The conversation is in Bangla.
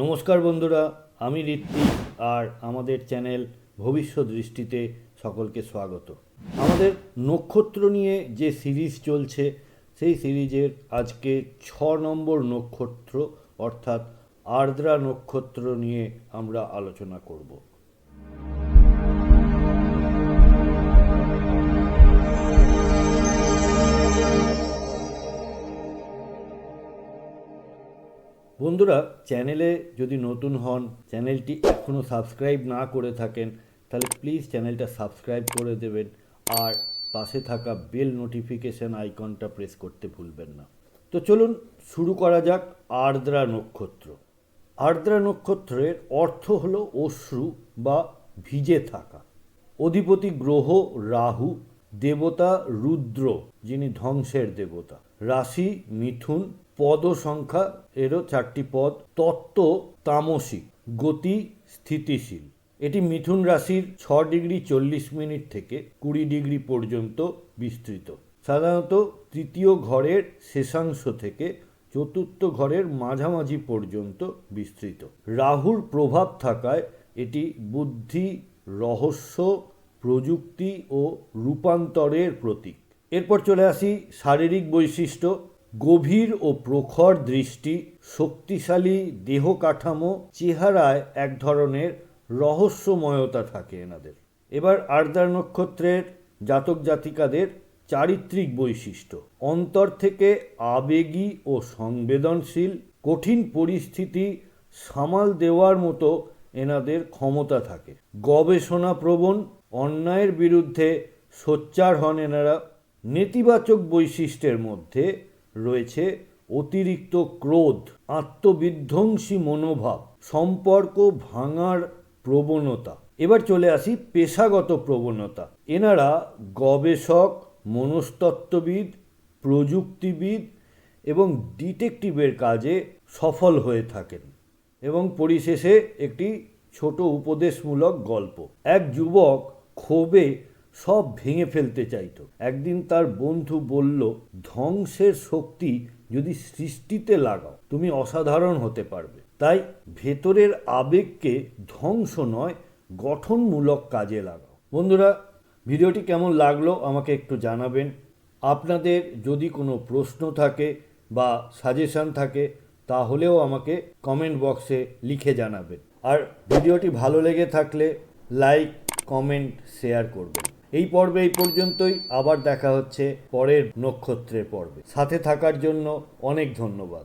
নমস্কার বন্ধুরা, আমি ঋত্বিক আর আমাদের চ্যানেল ভবিষ্যৎ দৃষ্টিতে সকলকে স্বাগত। আমাদের নক্ষত্র নিয়ে যে সিরিজ চলছে, সেই সিরিজের আজকে ছ নম্বর নক্ষত্র অর্থাৎ আর্দ্রা নক্ষত্র নিয়ে আমরা আলোচনা করব। বন্ধুরা, চ্যানেলে যদি নতুন হন, চ্যানেলটি এখনও সাবস্ক্রাইব না করে থাকেন, তাহলে প্লিজ চ্যানেলটা সাবস্ক্রাইব করে দেবেন আর পাশে থাকা বেল নোটিফিকেশন আইকনটা প্রেস করতে ভুলবেন না। তো চলুন শুরু করা যাক আর্দ্রা নক্ষত্র। আর্দ্রা নক্ষত্রের অর্থ হলো অশ্রু বা ভিজে থাকা। অধিপতি গ্রহ রাহু দেবতা রুদ্র, যিনি ধ্বংসের দেবতা। রাশি মিথুন পদ সংখ্যা এরও চারটি পদ, তত্ত্ব তামসিক গতি স্থিতিশীল। এটি মিথুন রাশির ছ ডিগ্রি চল্লিশ মিনিট থেকে কুড়ি ডিগ্রি পর্যন্ত বিস্তৃত। সাধারণত তৃতীয় ঘরের শেষাংশ থেকে চতুর্থ ঘরের মাঝামাঝি পর্যন্ত বিস্তৃত। রাহুর প্রভাব থাকায় এটি বুদ্ধি, রহস্য প্রযুক্তি ও রূপান্তরের প্রতীক। এরপর চলে আসি শারীরিক বৈশিষ্ট্য, গভীর ও প্রখর দৃষ্টি, শক্তিশালী দেহ কাঠামো, চেহারায় এক ধরনের রহস্যময়তা থাকে এনাদের। এবার আর্দ্রা নক্ষত্রের জাতক জাতিকাদের চারিত্রিক বৈশিষ্ট্য। অন্তর থেকে আবেগী ও সংবেদনশীল, কঠিন পরিস্থিতি সামাল দেওয়ার মতো এনাদের ক্ষমতা থাকে। গবেষণা প্রবণ অন্যায়ের বিরুদ্ধে সোচ্চার হন এনারা। নেতিবাচক বৈশিষ্ট্যের মধ্যে রয়েছে অতিরিক্ত ক্রোধ, আত্মবিধ্বংসী মনোভাব, সম্পর্ক ভাঙার প্রবণতা। এবার চলে আসি পেশাগত প্রবণতা। এনারা গবেষক, মনস্তত্ত্ববিদ, প্রযুক্তিবিদ এবং ডিটেকটিভের কাজে সফল হয়ে থাকেন এবং পরিশেষে একটি ছোট উপদেশমূলক গল্প। এক যুবক ক্ষোভে সব ভেঙে ফেলতে চাইতো। একদিন তার বন্ধু বলল, ধ্বংসের শক্তি যদি সৃষ্টিতে লাগাও, তুমি অসাধারণ হতে পারবে। তাই ভেতরের আবেগকে ধ্বংস নয়, গঠনমূলক কাজে লাগাও। বন্ধুরা, ভিডিওটি কেমন লাগল আমাকে একটু জানাবেন। আপনাদের যদি কোনো প্রশ্ন থাকে বা সাজেশন থাকে, তাহলেও আমাকে কমেন্ট বক্সে লিখে জানাবেন। আর ভিডিওটি ভালো লেগে থাকলে লাইক কমেন্ট শেয়ার করবেন। এই পর্বে এই পর্যন্তই। আবার দেখা হচ্ছে পরের নক্ষত্রের পর্বে। সাথে থাকার জন্য অনেক ধন্যবাদ।